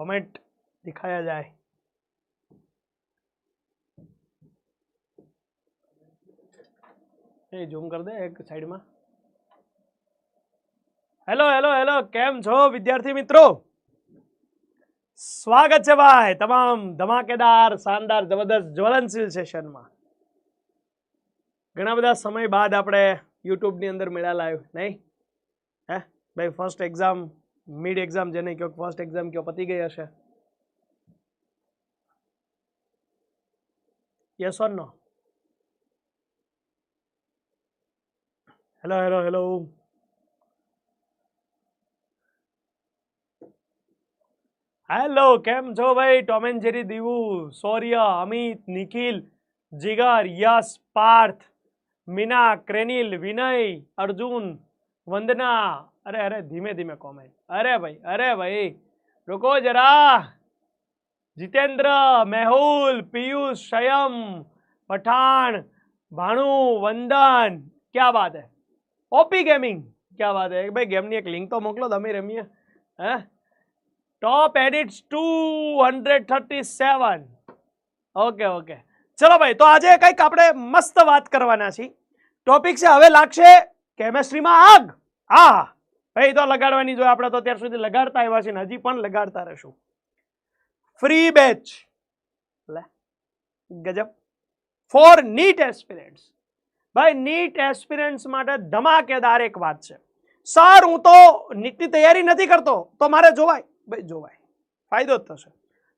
comment दिखाया जाए zoom कर दे एक साइड में हेलो हेलो हेलो केम छो विद्यार्थी मित्रों स्वागत है भाई तमाम धमाकेदार शानदार जबरदस्त ज्वलनशील सेशन में घना बदा समय बाद आप यूट्यूब अंदर मेला लाइव नहीं है भाई फर्स्ट एग्जाम मिड एक्जाम जैसे क्यों फर्स्ट एक्जाम क्यों पती गई हे yes or no hello hello hello hello केम छो भाई टॉम एंड जेरी दीव सौर्य अमित निखिल जिगर यस पार्थ मीना क्रेनिल विनय अर्जुन वंदना अरे अरे धीमे धीमे कॉमेंट अरे भाई अरे भाई रुको जरा जितेंद्र मेहुल पीयूष शयम पठान भानु वंदन क्या बात है ओपी गेमिंग क्या बात है भाई गेमनी एक लिंक तो मोकलो दमी रमी है top edits two hundred thirty seven okay okay चलो भाई तो आज कई अपने मस्त बात करवाना टॉपिक से हमें लागसे केमेस्ट्री में आग आ ભાઈ તો લગાડવાની જોઈએ આપણે તો અત્યાર સુધી લગાડતા આવ્યા છે ને હજી પણ લગાડતા રહેશું ફ્રી બેચ લે ગજબ ફોર નીટ એસ્પિરન્ટ્સ ભાઈ નીટ એસ્પિરન્ટ્સ માટે ધમાકેદાર એક વાત છે સર હું તો નીટની તૈયારી નથી કરતો તો મારે જોવાય ભાઈ જોવાય ફાયદો જ થશે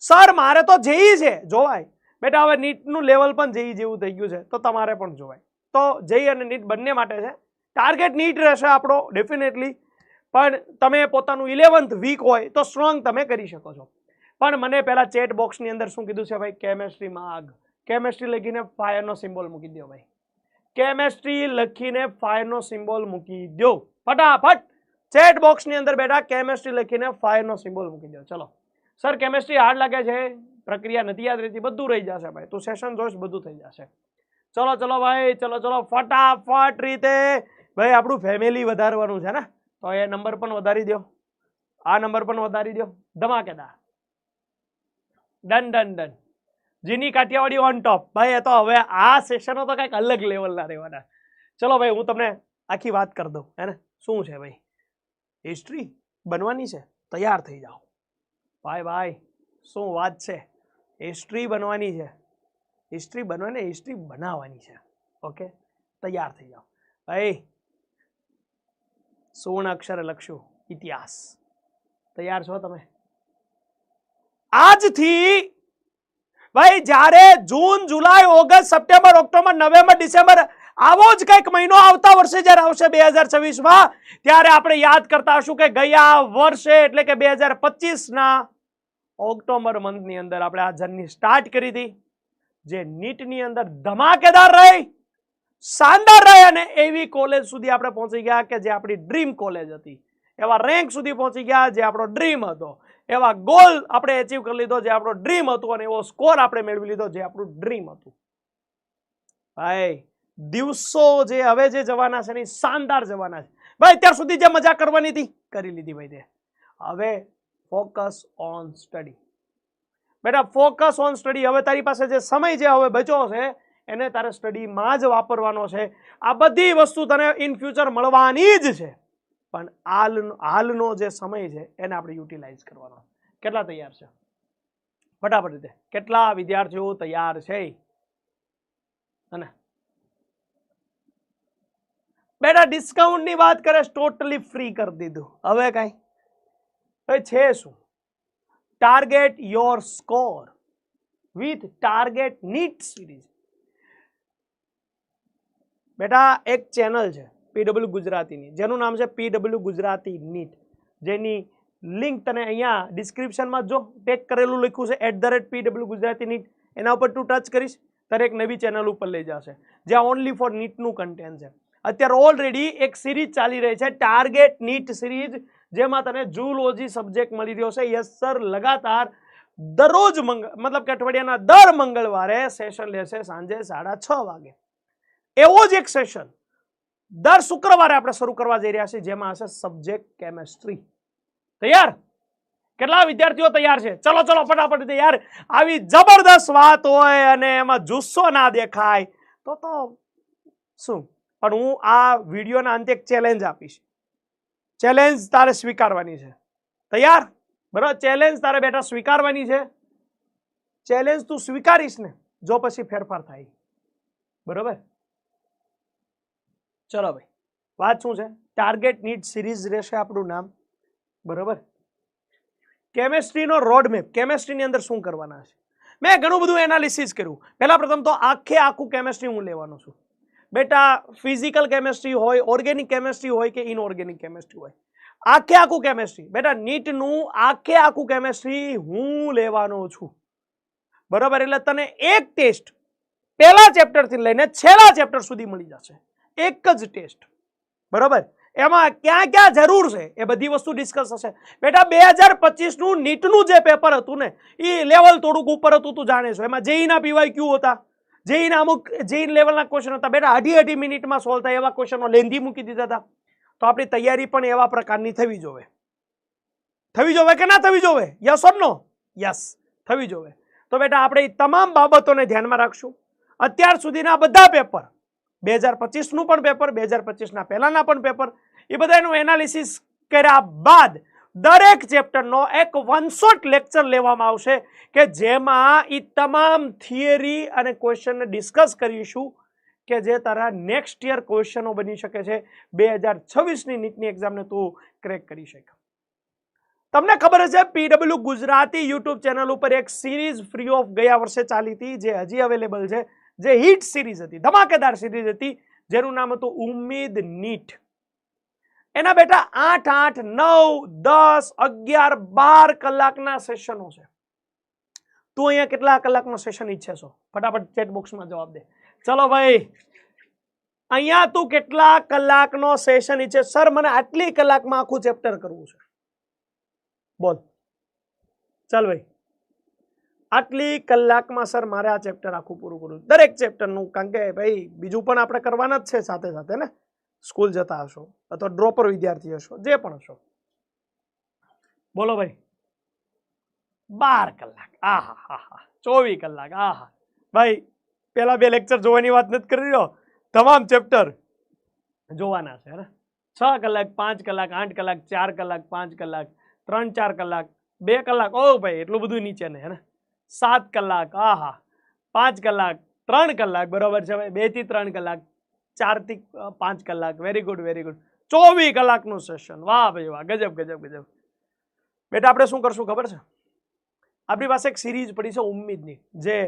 સર મારે તો જેઈ છે જોવાય બેટા હવે નીટનું લેવલ પણ જેઈ જેવું થઈ ગયું છે તો તમારે પણ જોવાય તો જેઈ અને નીટ બંને માટે છે ટાર્ગેટ નીટ રહેશે આપણો ડેફિનેટલી પણ તમે પોતાનું 11th વીક હોય તો સ્ટ્રોંગ તમે કરી શકો છો પણ મને પહેલા ચેટ બોક્સ ની અંદર શું કીધું છે ભાઈ કેમેસ્ટ્રી માંગ કેમેસ્ટ્રી લખીને ફાયર નો સિમ્બોલ મૂકી દો ભાઈ કેમેસ્ટ્રી લખીને ફાયર નો સિમ્બોલ મૂકી દો ફટાફટ ચેટ બોક્સ ની અંદર બેટા કેમેસ્ટ્રી લખીને ફાયર નો સિમ્બોલ મૂકી દો ચલો સર કેમેસ્ટ્રી આડ લાગે છે પ્રક્રિયા નદી યાદ રહીતી બધું રહી જશે ભાઈ તો સેશન જોશ બધું થઈ જશે ચલો ચલો ભાઈ ચલો ચલો ફટાફટ રીતે ભાઈ આપણું ફેમિલી વધારવાનું છે ને તો એ નંબર પણ વધારી દો આ નંબર પણ વધારી દો ધમાકેદાર ડન ડન ડન જીની કાઠિયાવાડી ઓન ટોપ ભાઈ એ તો હવે આ સેશન તો કાઈક અલગ લેવલ ના રેવાના ચલો ભાઈ હું તમને આખી વાત કર દઉ હે ને શું છે ભાઈ હિસ્ટરી બનવાની છે તૈયાર થઈ જાવ બાય બાય શું વાત છે હિસ્ટરી બનવાની છે હિસ્ટરી બનવાને હિસ્ટરી બનાવવાની છે ઓકે તૈયાર થઈ જાવ ભાઈ સોનાક્ષર લક્ષ્યો ઇતિહાસ તૈયાર છો તમે આજ થી ભાઈ જારે June July August September October November December આવો જ કાઈક મહિનો આવતા વર્ષે જારે આવશે 2026 માં ત્યારે આપણે યાદ કરતા હશું કે ગયા વર્ષે એટલે કે 2025 ના ઓક્ટોબર month ની અંદર આપણે આ જનની સ્ટાર્ટ કરી થી જે નીટ ની અંદર ધમાકેદાર રહી શાનદાર રહે અને એવી કોલેજ સુધી આપણે પહોંચી ગયા કે જે આપણી ડ્રીમ કોલેજ હતી એવા રેન્ક સુધી પહોંચી ગયા જે આપણો ડ્રીમ હતો એવા ગોલ આપણે એચીવ કરી લીધો જે આપણો ડ્રીમ હતું અને એવો સ્કોર આપણે મેળવી લીધો જે આપણું ડ્રીમ હતું ભાઈ દિવસો જે હવે જે જવાના છે ને શાનદાર જવાના છે ભાઈ અત્યાર સુધી જે મજા કરવાની હતી કરી લીધી ભાઈ તે હવે ફોકસ ઓન સ્ટડી બેટા ફોકસ ઓન સ્ટડી હવે તારી પાસે જે સમય જે હવે બચ્યો છે એને તારે સ્ટડી માં જ વાપરવાનો છે આ બધી વસ્તુ તને ઇન ફ્યુચર મળવાની જ છે પણ હાલ હાલનો જે સમય છે એને આપણે યુટિલાઇઝ કરવાનો કેટલા તૈયાર છે फटाफट દે કેટલા વિદ્યાર્થીઓ તૈયાર છે અને બેટર ડિસ્કાઉન્ટ ની વાત કરે ટોટલી ફ્રી કરી દે દો હવે કાઈ એ છે શું target your score with target NEET series બેટા એક ચેનલ છે pw ગુજરાતીની જેનું નામ છે pw ગુજરાતી નીટ જેની લિંક તને અહીંયા ડિસ્ક્રિપ્શનમાં જો ટેક કરેલું લખ્યું છે @pwgujaratineet એના પર તું ટચ કરીશ તારે એક નવી ચેનલ ઉપર લઈ જશે જે ઓન્લી ફોર નીટ નું કન્ટેન્ટ છે અત્યારે ઓલરેડી એક સિરીઝ ચાલી રહી છે ટાર્ગેટ નીટ સિરીઝ જેમાં તને ઝૂલોજી સબ્જેક્ટ મળી રહ્યો છે યસ સર लगातार દર રોજ મતલબ કેઠવડિયાના દર મંગળવારે સેશન લે છે સાંજે 6:30 વાગે એવો જ એક સેશન દર શુક્રવારે આપણે શરૂ કરવા જઈ રહ્યા છીએ જેમાં હશે સબ્જેક્ટ કેમેસ્ટ્રી તૈયાર કેટલા વિદ્યાર્થીઓ તૈયાર છે ચલો ચલો ફટાફટ તૈયાર આવી જબરદસ્ત વાત હોય અને એમાં જુસ્સો ના દેખાય તો તો શું પણ હું આ વિડીયોના અંતે એક ચેલેન્જ આપીશ ચેલેન્જ તારે સ્વીકારવાની છે તૈયાર બરાબર ચેલેન્જ તારે બેટા સ્વીકારવાની છે ચેલેન્જ તું સ્વીકારીશ ને જો પછી ફેરફાર થાય બરાબર ચલો ભાઈ વાત શું છે ટાર્ગેટ નીટ સિરીઝ રહેશે આપણું નામ બરાબર કેમેસ્ટ્રીનો રોડમેપ કેમેસ્ટ્રીની અંદર શું કરવાના છે મેં ઘણું બધું એનાલિસિસ કર્યું પહેલાં પ્રથમ તો આખે આખું કેમેસ્ટ્રી હું લેવાનો છું બેટા ફિઝિકલ કેમેસ્ટ્રી હોય ઓર્ગેનિક કેમેસ્ટ્રી હોય કે ઇનઓર્ગેનિક કેમેસ્ટ્રી હોય આખે આખું કેમેસ્ટ્રી બેટા નીટનું આખે આખું કેમેસ્ટ્રી હું લેવાનો છું બરાબર એટલે તને એક ટેસ્ટ પહેલા ચેપ્ટરથી લઈને છેલ્લા ચેપ્ટર સુધી મળી જશે એક જ ટેસ્ટ બરાબર એમાં ક્યાં ક્યાં જરૂર છે એ બધી વસ્તુ ડિસ્કસ હશે બેટા બે હજાર પચીસનું નીટનું જે પેપર હતું ને એ લેવલ થોડુંક ઉપર હતું તું જાણે છો એમાં જેઈના પીવાય ક્યુ હતા જેઈના e અમુક જેઈન લેવલના ક્વેશ્ચન હતા બેટા અઢી અઢી મિનિટમાં સોલ્વ થાય એવા ક્વેશ્ચનો લેન્ધી મૂકી દીધા હતા તો આપણી તૈયારી પણ એવા પ્રકારની થવી જોવે થવી જોવે કે ના થવી જોવે યસ ઓર નો યસ થવી જોવે તો બેટા આપણે તમામ બાબતોને ધ્યાનમાં રાખશું અત્યાર સુધીના બધા પેપર બે હજાર પચીસનું પણ પેપર બે હજાર પચીસના પહેલાંના પણ પેપર એ બધાનું એનાલિસિસ કર્યા બાદ દરેક ચેપ્ટરનો એક વનશોટ લેક્ચર લેવામાં આવશે કે જેમાં એ તમામ થિયરી અને ક્વેશ્ચનને ડિસ્કસ કરીશું કે જે તારા નેક્સ્ટ યર ક્વેશ્ચનો બની શકે છે બે હજાર છવ્વીસની નીટની એક્ઝામને તું ક્રેક કરી શક તમને ખબર છે પીડબ્લ્યુ ગુજરાતી યુટ્યુબ ચેનલ ઉપર એક સિરીઝ ફ્રી ઓફ ગયા વર્ષે ચાલી હતી જે હજી અવેલેબલ છે જે હીટ સિરીઝ હતી ધમાકેદાર સિરીઝ હતી જેનું નામ હતું ઉમીદ નીટ એના બેટા 8 8 9 10 11 12 કલાકના સેશનો છે તો અયા કેટલા કલાકનો સેશન ઈચ્છે છો फटाफट ચેટ બોક્સ માં જવાબ દે ચલો ભાઈ અયા તું કેટલા કલાકનો સેશન ઈચ્છે સર મને આટલી કલાકમાં આખો ચેપ્ટર કરવું છે બોલ ચાલ ભાઈ આટલી કલાકમાં સર મારે આ ચેપ્ટર આખું પૂરું કરું દરેક ચેપ્ટરનું કારણ કે ભાઈ બીજું પણ આપણે કરવાના જ છે સાથે સાથે ને સ્કૂલ જતા હશો અથવા ડ્રોપર વિદ્યાર્થી હશો જે પણ હશો બોલો ભાઈ બાર કલાક આહા હા હા ચોવીસ કલાક આહા ભાઈ પહેલાં બે લેક્ચર જોવાની વાત નથી કરી રહ્યો તમામ ચેપ્ટર જોવાના છે ને છ કલાક પાંચ કલાક આઠ કલાક ચાર કલાક પાંચ કલાક ત્રણ ચાર કલાક બે કલાક ઓ ભાઈ એટલું બધું નીચે ને હે ને 7 કલાક આહા 5 કલાક 3 કલાક બરોબર છે ભાઈ 2 થી 3 કલાક 4 થી 5 કલાક વેરી ગુડ વેરી ગુડ 24 કલાક નું સેશન વાહ ભાઈ વાહ ગજબ ગજબ ગજબ બેટા આપણે શું કરશું ખબર છે આપની પાસે એક સિરીઝ પડી છે ઉમીદની જે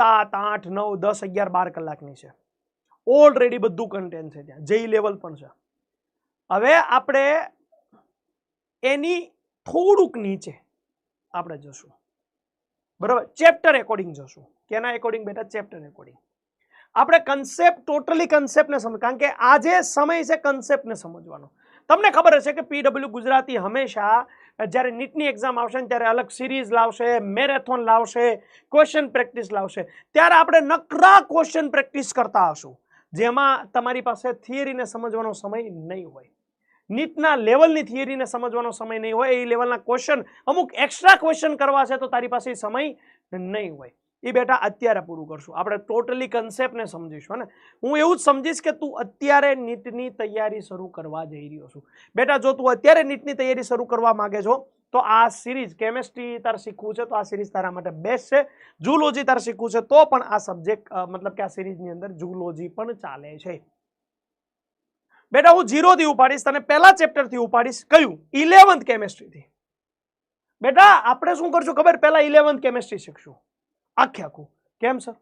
7 8 9 10 11 12 કલાકની છે ઓલરેડી બધું કન્ટેન્ટ છે ત્યાં જે લેવલ પર છે હવે આપણે એની થોડુક નીચે આપણે જોશું બરાબર ચેપ્ટર અકોર્ડિંગ જશુ કેના અકોર્ડિંગ બેટા ચેપ્ટર અકોર્ડિંગ આપણે concept टोटली concept ને સમજ કારણ કે આ જે સમય છે concept ને સમજવાનો તમને ખબર હશે કે pw ગુજરાતી હંમેશા જ્યારે nit ની exam આવશે ત્યારે અલગ સિરીઝ લાવશે મેરેથોન લાવશે ક્વેશ્ચન પ્રેક્ટિસ લાવશે ત્યારે આપણે નકરા ક્વેશ્ચન પ્રેક્ટિસ કરતા આવશું જેમાં તમારી પાસે થિયરી ને સમજવાનો સમય નહી હોય નીટના લેવલની થિયરીને સમજવાનો સમય નહીં હોય એ લેવલના ક્વેશ્ચન અમુક એક્સ્ટ્રા ક્વેશ્ચન કરવા છે તો તારી પાસે સમય નહીં હોય એ બેટા અત્યારે પૂરું કરશું આપણે ટોટલી કન્સેપ્ટને સમજીશું ને હું એવું જ સમજીશ કે તું અત્યારે નીટની તૈયારી શરૂ કરવા જઈ રહ્યો છું બેટા જો તું અત્યારે નીટની તૈયારી શરૂ કરવા માગે છો તો આ સિરીઝ કેમેસ્ટ્રી તારે શીખવું છે તો આ સિરીઝ તારા માટે બેસ્ટ છે જુલોજી તારે શીખવું છે તો પણ આ સબ્જેક્ટ મતલબ કે આ સિરીઝની અંદર જુલોજી પણ ચાલે છે બેટા હું જીરોથી ઉપાડીશ તને પહેલા ચેપ્ટરથી ઉપાડીશ કયું ઇલેવન્થ કેમેસ્ટ્રીથી બેટા આપણે શું કરશું ખબર પહેલાં ઇલેવન્થ કેમેસ્ટ્રી શીખશું આખે આખું કેમ સર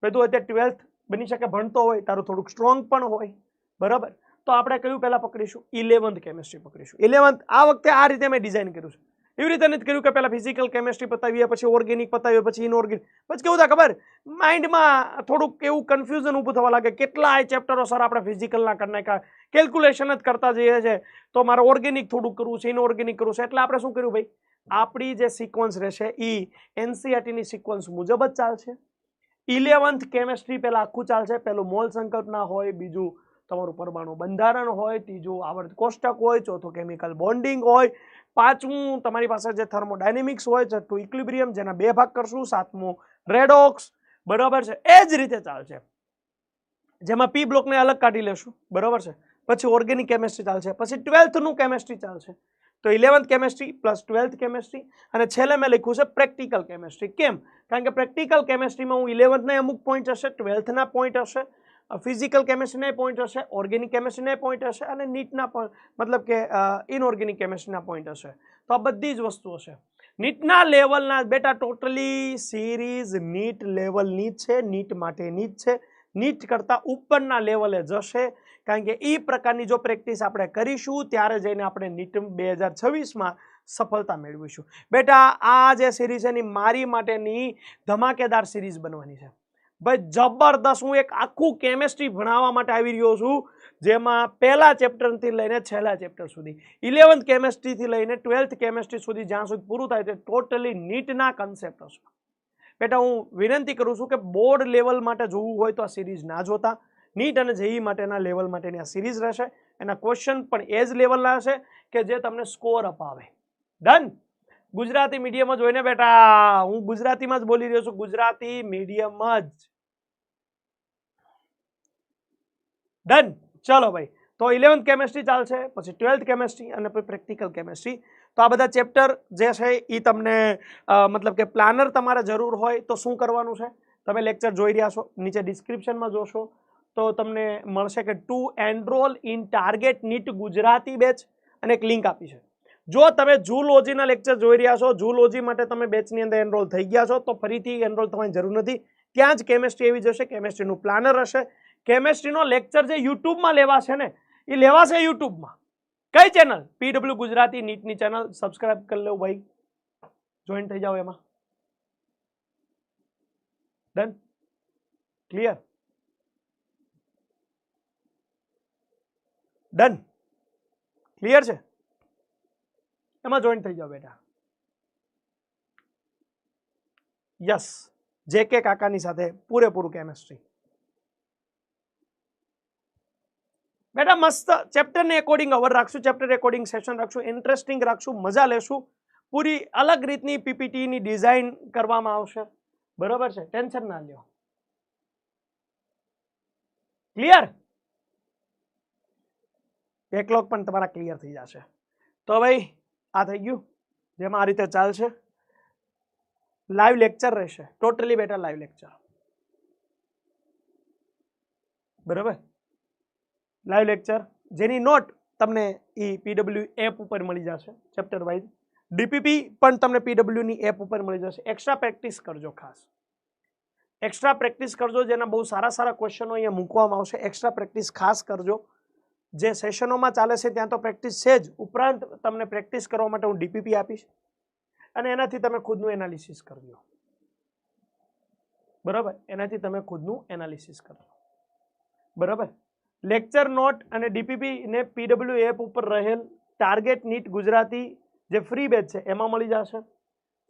ભાઈ તું અત્યારે ટ્વેલ્થ બની શકે ભણતો હોય તારું થોડુંક સ્ટ્રોંગ પણ હોય બરાબર તો આપણે કયું પહેલાં પકડીશું ઇલેવન્થ કેમેસ્ટ્રી પકડીશું ઇલેવન્થ આ વખતે આ રીતે મેં ડિઝાઇન કર્યું છે ઇવરી દાને કીયુ કે પેલા ફિઝિકલ કેમેસ્ટ્રી બતાવીયા પછી ઓર્ગેનિક બતાવીયા પછી ઇનઓર્ગેનિક બસ કે ઉદા ખબર માઇન્ડ માં થોડું કેવું કન્ફ્યુઝન ઊભો થવા લાગે કેટલા આ ચેપ્ટરો સર આપણે ફિઝિકલ ના કરના કે કેલ્ક્યુલેશન જ કરતા જોઈએ છે તો મારા ઓર્ગેનિક થોડું કરું છું ઇનઓર્ગેનિક કરું છું એટલે આપણે શું કર્યું ભાઈ આપડી જે સિક્વન્સ રહેશે ઈ e, NCERT ની સિક્વન્સ મુજબ જ ચાલે છે 11th કેમેસ્ટ્રી પેલા આખું ચાલે છે પેલા મોલ સંકલ્પના હોય બીજું તમારું પરમાણુ બંધારણ હોય ત્રીજો આવર્ત કોષ્ટક હોય ચોથો કેમિકલ બોન્ડિંગ હોય 5મું તમારી પાસે જે થર્મોડાયનેમિક્સ હોય છે તો ઇક્લિબ્રિયમ જેના બે ભાગ કરશું 7મું રેડોક્સ બરાબર છે એ જ રીતે ચાલશે જે માં પી બ્લોક ને અલગ કાઢી લેશું બરાબર છે પછી ઓર્ગેનિક કેમેસ્ટ્રી ચાલશે પછી 12th નું કેમેસ્ટ્રી ચાલશે તો 11th કેમેસ્ટ્રી + 12th કેમેસ્ટ્રી અને છ લેમે લખ્યું છે પ્રેક્ટિકલ કેમેસ્ટ્રી કેમ કારણ કે પ્રેક્ટિકલ કેમેસ્ટ્રી માં હું 11th ના અમુક પોઈન્ટ હશે 12th ના પોઈન્ટ હશે ફિઝિકલ કેમિસ્ટ્રી ને પોઈન્ટ છે ઓર્ગેનિક કેમિસ્ટ્રી ને પોઈન્ટ છે અને નીટ ના મતલબ કે ઇનઓર્ગેનિક કેમિસ્ટ્રી ના પોઈન્ટ છે તો આ બધી જ વસ્તુ છે નીટ ના લેવલ ના બેટા ટોટલી સિરીઝ નીટ લેવલ ની છે નીટ માટે ની છે નીટ કરતા ઉપર ના લેવલે જશે કારણ કે ઈ પ્રકાર ની જો પ્રેક્ટિસ આપણે કરીશું ત્યારે જ આપણે નીટ 2026 માં સફળતા મેળવીશું બેટા આ જે સિરીઝ છે ની મારી માટે ની ધમાકેદાર સિરીઝ બનવાની છે ભાઈ જબરદસ્ત હું એક આખું કેમેસ્ટ્રી ભણાવવા માટે આવી રહ્યો છું જેમાં પહેલા ચેપ્ટરથી લઈને છેલ્લા ચેપ્ટર સુધી ઇલેવન્થ કેમેસ્ટ્રીથી લઈને ટ્વેલ્થ કેમેસ્ટ્રી સુધી જ્યાં સુધી પૂરું થાય તે ટોટલી નીટના કન્સેપ્ટ હશે બેટા હું વિનંતી કરું છું કે બોર્ડ લેવલ માટે જોવું હોય તો આ સિરીઝ ના જોતા નીટ અને જેઈ માટેના લેવલ માટેની આ સિરીઝ રહેશે એના ક્વેશ્ચન પણ એ જ લેવલના હશે કે જે તમને સ્કોર અપાવે ડન ગુજરાતી મીડિયમ માં જોઈને બેટા હું ગુજરાતી માં જ બોલી રહ્યો છું ગુજરાતી મીડિયમ જ डन ચાલો ભાઈ તો 11th કેમેસ્ટ્રી ચાલશે પછી 12th કેમેસ્ટ્રી અને પછી પ્રેક્ટિકલ કેમેસ્ટ્રી તો આ બધા ચેપ્ટર જે છે ઈ તમને મતલબ કે પ્લાનર તમારું જરૂર હોય તો શું કરવાનું છે તમે લેક્ચર જોઈ રહ્યા છો નીચે ડિસ્ક્રિપ્શન માં જોશો તો તમને મળશે કે to enrol in target NEET Gujarati batch અને એક લિંક આપી છે જો તમે ઝૂલોજીના લેક્ચર જોઈ રહ્યા છો ઝૂલોજી માટે તમે બેચની અંદર એનરોલ થઈ ગયા છો તો ફરીથી એનરોલ કરવાની જરૂર નથી ત્યાં જ કેમેસ્ટ્રી આવી જશે કેમેસ્ટ્રી નું પ્લાનર હશે કેમેસ્ટ્રી નો લેક્ચર જે YouTube માં લેવા છે ને એ લેવા છે YouTube માં કઈ ચેનલ PW ગુજરાતી NEET ની ચેનલ સબસ્ક્રાઇબ કરી લેઓ ભાઈ જોઈન થઈ જાવ એમાં डन ક્લિયર डन ક્લિયર છે એમાં જોઈન થઈ જાઓ બેટા યસ જે કે કાકાની સાથે પૂરેપૂરું કેમેસ્ટ્રી બેટા મસ્ત ચેપ્ટરને એકોર્ડિંગ અવર રાખશું ચેપ્ટર એકોર્ડિંગ સેશન રાખશું ઇન્ટરેસ્ટિંગ રાખશું મજા લેશું પૂરી અલગ રીતની પીપીટીની ડિઝાઇન કરવામાં આવશે બરોબર છે ટેન્શન ના લ્યો ક્લિયર બેકલોગ પણ તમારા ક્લિયર થઈ જશે તો ભાઈ આ થઈ ગયું જેમાં આ રીતે ચાલશે લાઈવ લેક્ચર રહેશે ટોટલી બેટા લાઈવ લેક્ચર બરાબર લાઈવ લેક્ચર જેની નોટ તમને એ પીડબલ્યુ એપ ઉપર મળી જશે ચેપ્ટર વાઇઝ ડીપીપી પણ તમને પીડબ્લ્યુની એપ ઉપર મળી જશે એક્સ્ટ્રા પ્રેક્ટિસ કરજો ખાસ એક્સ્ટ્રા પ્રેક્ટિસ કરજો જેના બહુ સારા સારા ક્વેશ્ચનો અહીંયા મૂકવામાં આવશે એક્સ્ટ્રા પ્રેક્ટિસ ખાસ કરજો જે સેશનો માં ચાલે છે ત્યાં તો પ્રેક્ટિસ છે જ ઉપरांत તમે પ્રેક્ટિસ કરવા માટે હું ડીપીપી આપીશ અને એનાથી તમે ખુદ નું એનાલિસિસ કરજો બરાબર એનાથી તમે ખુદ નું એનાલિસિસ કરો બરાબર લેક્ચર નોટ અને ડીપીપી ને પીડબલ એપ ઉપર રહેલ ટાર્ગેટ નીટ ગુજરાતી જે ફ્રી બેચ છે એમાં મળી જાશે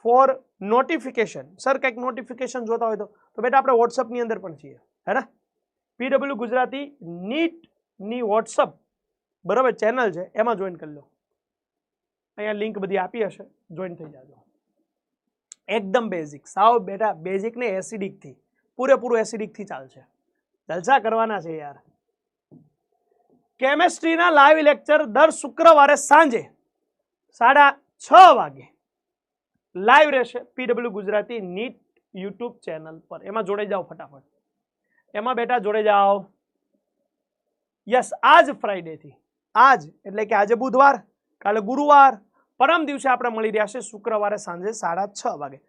ફોર નોટિફિકેશન સર કઈક નોટિફિકેશન જોતા હોય તો તો બેટા આપણે WhatsApp ની અંદર પણ છે હે ને પીડબલ ગુજરાતી નીટ ની WhatsApp બરાબર ચેનલ છે એમાં જોઈન કરી લો અયા લિંક બધી આપી હશે જોઈન થઈ જાજો એકદમ બેઝિક સાવ બેટા બેઝિક ને એસિડિક થી પૂરે પૂરે એસિડિક થી ચાલશે દરજા કરવાના છે યાર કેમેસ્ટ્રી ના લાઈવ લેક્ચર દર શુક્રવારે સાંજે 6:30 વાગે લાઈવ રહેશે PW Gujarati NEET YouTube channel પર એમાં જોડાઈ જાવ फटाफट એમાં બેટા જોડાઈ જાવ yes aaj friday thi aaj એટલે કે આજે બુધવાર કાલે ગુરુવાર પરમ દિવસે આપણે મળી રહ્યા છીએ શુક્રવારે સાંજે 6:30 વાગે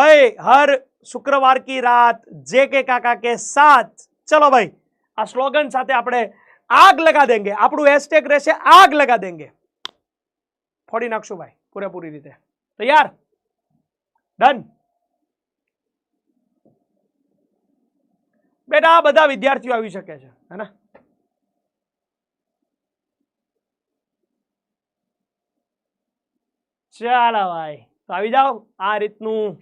ભાઈ દર શુક્રવારની રાત જે કે કાકા કે સાથ ચલો ભાઈ આ સ્લોગન સાથે આપણે આગ લગા દઈએ આપણો હેશટેગ રહેશે આગ લગા દઈએ ખોડી નાખશું ભાઈ કોરાપુરી દીતે તૈયાર डन બધા બધા વિદ્યાર્થીઓ આવી શકે છે હે ને ચાલો ભાઈ આવી જાઓ આ રીતનું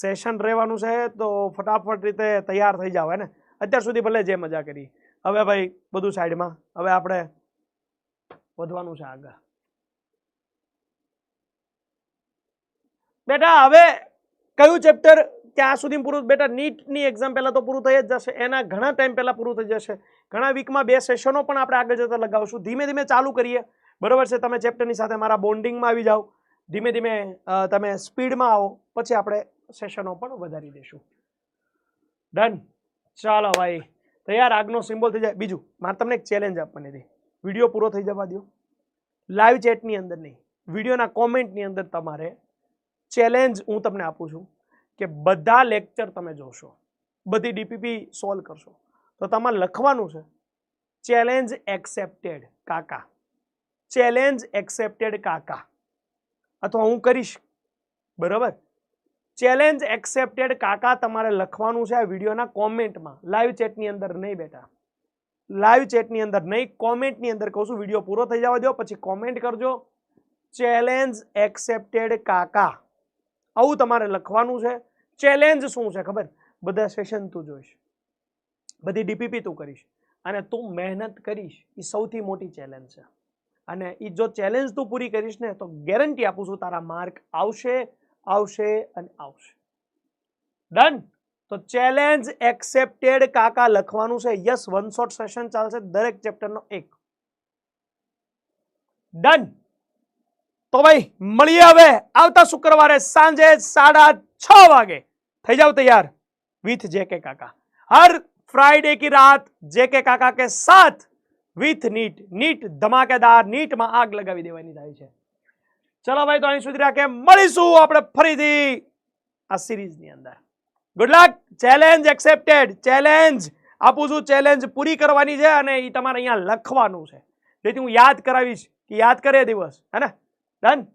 સેશન રહેવાનું છે તો ફટાફટ રીતે તૈયાર થઈ જાવ હે ને અત્યાર સુધી ભલે જે મજા કરી હવે ભાઈ બધું સાઈડમાં હવે આપણે વધવાનું છે આગળ બેટા હવે કયું ચેપ્ટર ત્યાં સુધી પૂરું બેટા નીટની એક્ઝામ પહેલાં તો પૂરું થઈ જ જશે એના ઘણા ટાઈમ પહેલાં પૂરું થઈ જશે ઘણા વીકમાં બે સેશનો પણ આપણે આગળ જતા લગાવશું ધીમે ધીમે ચાલુ કરીએ બરોબર છે તમે ચેપ્ટરની સાથે મારા બોન્ડિંગમાં આવી જાઓ ધીમે ધીમે તમે સ્પીડ માં આવો પછી આપણે સેશન ઓપન વધારી દેશું डन ચાલો ભાઈ તૈયાર આગનો સિમ્બોલ થઈ જાય બીજું માર તમને એક ચેલેન્જ આપવાની છે વિડિયો પૂરો થઈ જવા દયો લાઈવ ચેટ ની અંદર નહીં વિડિયો ના કોમેન્ટ ની અંદર તમારે ચેલેન્જ હું તમને આપું છું કે બધા લેક્ચર તમે જોશો બધી डीपीपी સોલ્વ કરશો તો તમારે લખવાનું છે ચેલેન્જ એક્સેપ્ટેડ કાકા ચેલેન્જ એક્સેપ્ટેડ કાકા અથવા હું કરીશ બરાબર ચેલેન્જ એકસેપ્ટેડ કાકા તમારે લખવાનું છે આ વિડિયોના કોમેન્ટમાં લાઈવ ચેટની અંદર નહીં બેટા લાઈવ ચેટની અંદર નહીં કોમેન્ટની અંદર કહો છું વિડિયો પૂરો થઈ જવા દો પછી કોમેન્ટ કરજો ચેલેન્જ એકસેપ્ટેડ કાકા આવું તમારે લખવાનું છે ચેલેન્જ શું છે ખબર બધા સેશન તું જોઈશ બધી ડીપીપી તું કરીશ અને તું મહેનત કરીશ એ સૌથી મોટી ચેલેન્જ છે અને એ જો ચેલેન્જ તું પૂરી કરીશ ને તો ગેરંટી આપું છું તારા માર્ક આવશે આવશે અને આવશે ડન તો ચેલેન્જ એક્સેપ્ટેડ કાકા લખવાનું છે યસ વન શોટ સેશન ચાલશે દરેક ચેપ્ટરનો એક ડન તો ભાઈ મળીએ હવે આવતા શુક્રવારે સાંજે સાડા છ વાગે થઈ જાવ તૈયાર વિથ જે કે કાકા હર फ्राइडे की रात जेके કાકા કે साथ વિથ નીટ નીટ ધમાકેદાર નીટમાં આગ લગાવી દેવાની થાય છે ચલો ભાઈ તો અહીં સુધી રાખે મળીશું આપણે ફરીથી આ સિરીઝની અંદર good luck challenge accepted challenge આપું છું ચેલેન્જ પૂરી કરવાની છે અને એ તમારે અહીંયા લખવાનું છે જેથી હું યાદ કરાવીશ કે યાદ કરે દિવસ હે ને ડન